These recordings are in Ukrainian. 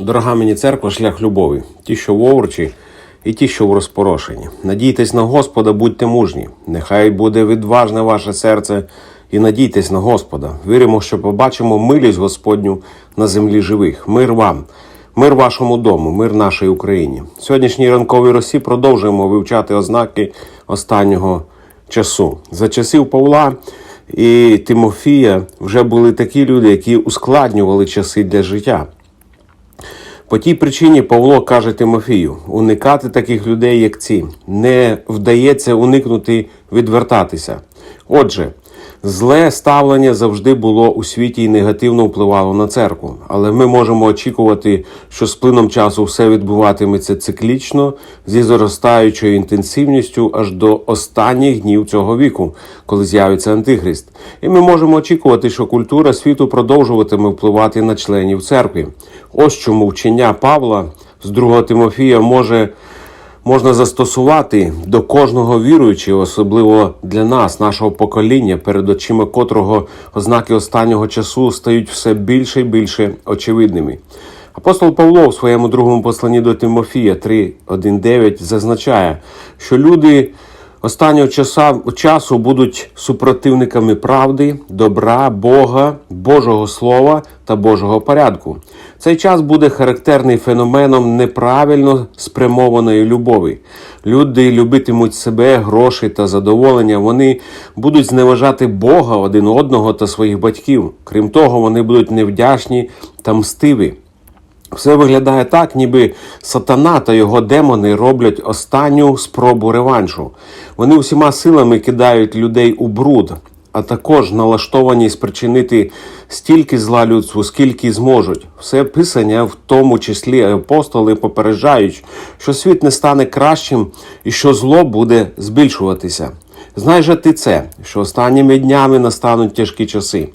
Дорога мені церква, шлях любові, ті, що в овручі, і ті, що в розпорошенні. Надійтесь на Господа, будьте мужні. Нехай буде відважне ваше серце, і надійтесь на Господа. Віримо, що побачимо милість Господню на землі живих. Мир вам, мир вашому дому, мир нашій Україні. В сьогоднішній ранковій росі продовжуємо вивчати ознаки останнього часу. За часів Павла і Тимофія вже були такі люди, які ускладнювали часи для життя. По тій причині Павло каже Тимофію: уникати таких людей, як ці, не вдається уникнути відвертатися. Отже, зле ставлення завжди було у світі і негативно впливало на церкву. Але ми можемо очікувати, що з плином часу все відбуватиметься циклічно зі зростаючою інтенсивністю аж до останніх днів цього віку, коли з'явиться антихрист. І ми можемо очікувати, що культура світу продовжуватиме впливати на членів церкви. Ось чому вчення Павла з 2 Тимофія може можна застосувати до кожного віруючого, особливо для нас, нашого покоління, перед очима котрого ознаки останнього часу стають все більше і більше очевидними. Апостол Павло в своєму другому посланні до Тимофія 3.1.9 зазначає, що люди останнього часу будуть супротивниками правди, добра, Бога, Божого Слова та Божого порядку. Цей час буде характерний феноменом неправильно спрямованої любові. Люди любитимуть себе, гроші та задоволення. Вони будуть зневажати Бога один одного та своїх батьків. Крім того, вони будуть невдячні та мстиві. Все виглядає так, ніби сатана та його демони роблять останню спробу реваншу. Вони усіма силами кидають людей у бруд, а також налаштовані спричинити стільки зла людству, скільки зможуть. Все писання, в тому числі апостоли, попереджають, що світ не стане кращим і що зло буде збільшуватися. Знай же ти це, що останніми днями настануть тяжкі часи.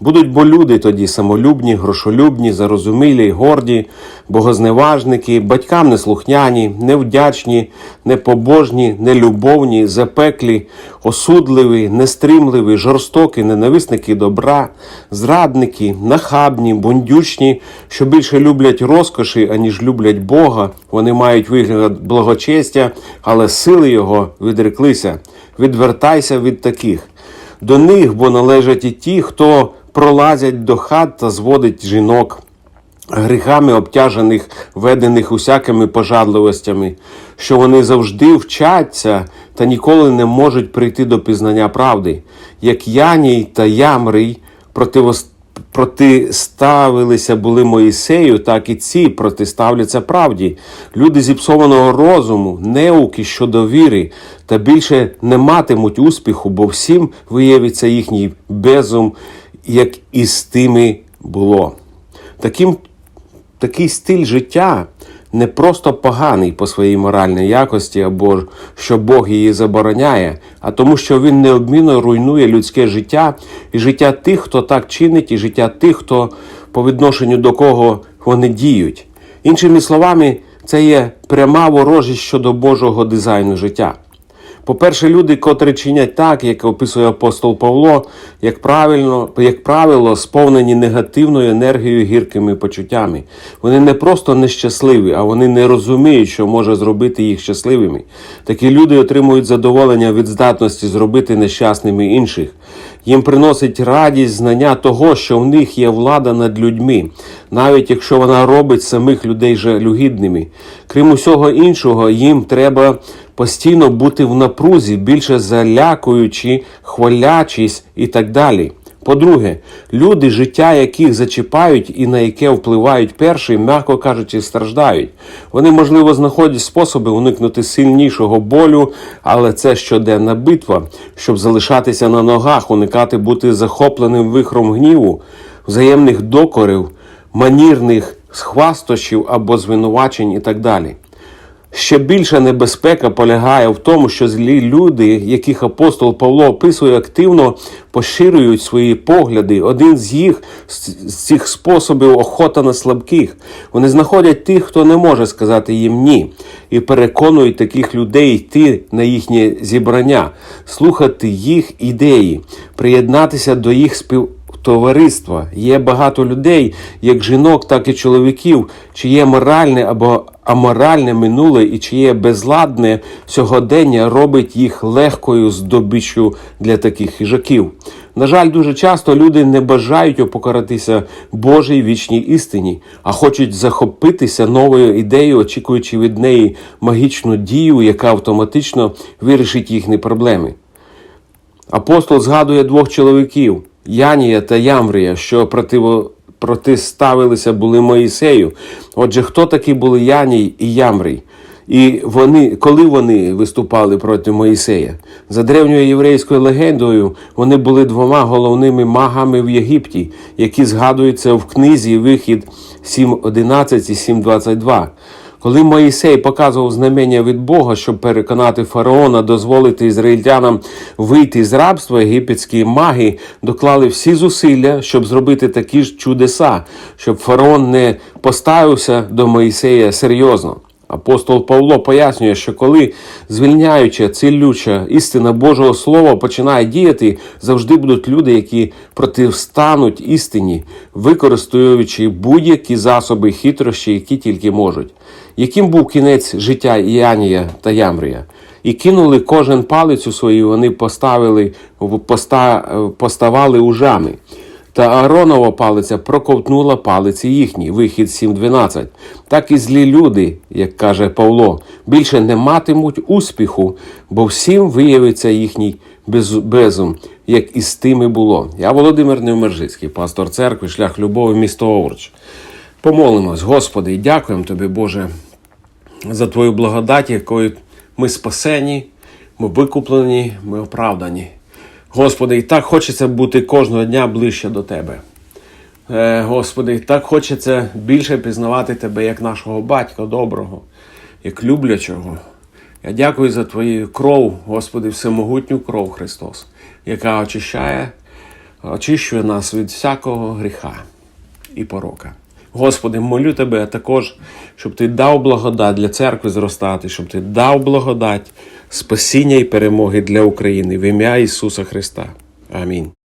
Будуть бо люди тоді самолюбні, грошолюбні, зарозумілі, горді, богозневажники, батькам неслухняні, невдячні, непобожні, нелюбовні, запеклі, осудливі, нестримливі, жорстокі, ненависники добра, зрадники, нахабні, бундючні, що більше люблять розкоші, аніж люблять Бога. Вони мають вигляд благочестя, але сили його відреклися. Відвертайся від таких. До них бо належать і ті, хто пролазять до хат та зводить жінок, гріхами обтяжених, ведених усякими пожадливостями, що вони завжди вчаться та ніколи не можуть прийти до пізнання правди, як Яній та Ямрий противостояння протиставилися були Моїсею, так і ці протиставляться правді. Люди зіпсованого розуму, неуки щодо віри, та більше не матимуть успіху, бо всім виявиться їхній безум, як і з тими було. Таким, Такий стиль життя не просто поганий по своїй моральній якості, або що Бог її забороняє, а тому, що він необмінно руйнує людське життя і життя тих, хто так чинить, і життя тих, хто по відношенню до кого вони діють. Іншими словами, це є пряма ворожість щодо Божого дизайну життя. По-перше, люди, котрі чинять так, як описує апостол Павло, як правильно, як правило, сповнені негативною енергією гіркими почуттями. Вони не просто нещасливі, а вони не розуміють, що може зробити їх щасливими. Такі люди отримують задоволення від здатності зробити нещасними інших. Їм приносить радість знання того, що в них є влада над людьми, навіть якщо вона робить самих людей жалюгідними. Крім усього іншого, їм треба постійно бути в напрузі, більше залякуючи, хвалячись і так далі. По-друге, люди, життя яких зачіпають і на яке впливають перші, м'яко кажучи, страждають. Вони, можливо, знаходять способи уникнути сильнішого болю, але це щоденна битва, щоб залишатися на ногах, уникати бути захопленим вихром гніву, взаємних докорів, манірних схвастощів або звинувачень і так далі. Ще більша небезпека полягає в тому, що злі люди, яких апостол Павло описує активно, поширюють свої погляди. Один з їх з цих способів охота на слабких. Вони знаходять тих, хто не може сказати їм ні, і переконують таких людей йти на їхнє зібрання, слухати їх ідеї, приєднатися до їх спів товариства. Є багато людей, як жінок, так і чоловіків, чиє моральне або аморальне минуле і чиє безладне сьогодення робить їх легкою здобиччю для таких хижаків. На жаль, дуже часто люди не бажають опокоратися Божій вічній істині, а хочуть захопитися новою ідеєю, очікуючи від неї магічну дію, яка автоматично вирішить їхні проблеми. Апостол згадує двох чоловіків Янія та Ямврія, що противо, протиставилися були Моїсею. Отже, хто такі були Яній і Ямврій? І вони, коли вони виступали проти Моїсея? За древньою єврейською легендою, вони були двома головними магами в Єгипті, які згадуються в книзі Вихід 7.11 і 7.22. Коли Моїсей показував знамення від Бога, щоб переконати фараона дозволити ізраїльтянам вийти з рабства, єгипетські маги доклали всі зусилля, щоб зробити такі ж чудеса, щоб фараон не поставився до Моїсея серйозно. Апостол Павло пояснює, що коли звільняюча, цілюча істина Божого Слова починає діяти, завжди будуть люди, які протистануть істині, використовуючи будь-які засоби хитрощі, які тільки можуть. Яким був кінець життя Іанія та Ямрія? І кинули кожен палицю свою, вони поставили, поста, поставали ужами. Та Ааронова палиця проковтнула палиці їхні, вихід 7.12. Так і злі люди, як каже Павло, більше не матимуть успіху, бо всім виявиться їхній без- безум, як і з тими було. Я Володимир Невмержицький, пастор церкви, шлях любові, місто Овруч. Помолимось, Господи, і дякуємо Тобі, Боже, за Твою благодать, якою ми спасені, ми викуплені, ми оправдані. Господи, і так хочеться бути кожного дня ближче до Тебе. Е, Господи, так хочеться більше пізнавати Тебе як нашого батька доброго, як люблячого. Я дякую за Твою кров, Господи, всемогутню кров Христос, яка очищає, очищує нас від всякого гріха і порока. Господи, молю Тебе також, щоб Ти дав благодать для церкви зростати, щоб Ти дав благодать, спасіння і перемоги для України в ім'я Ісуса Христа. Амінь.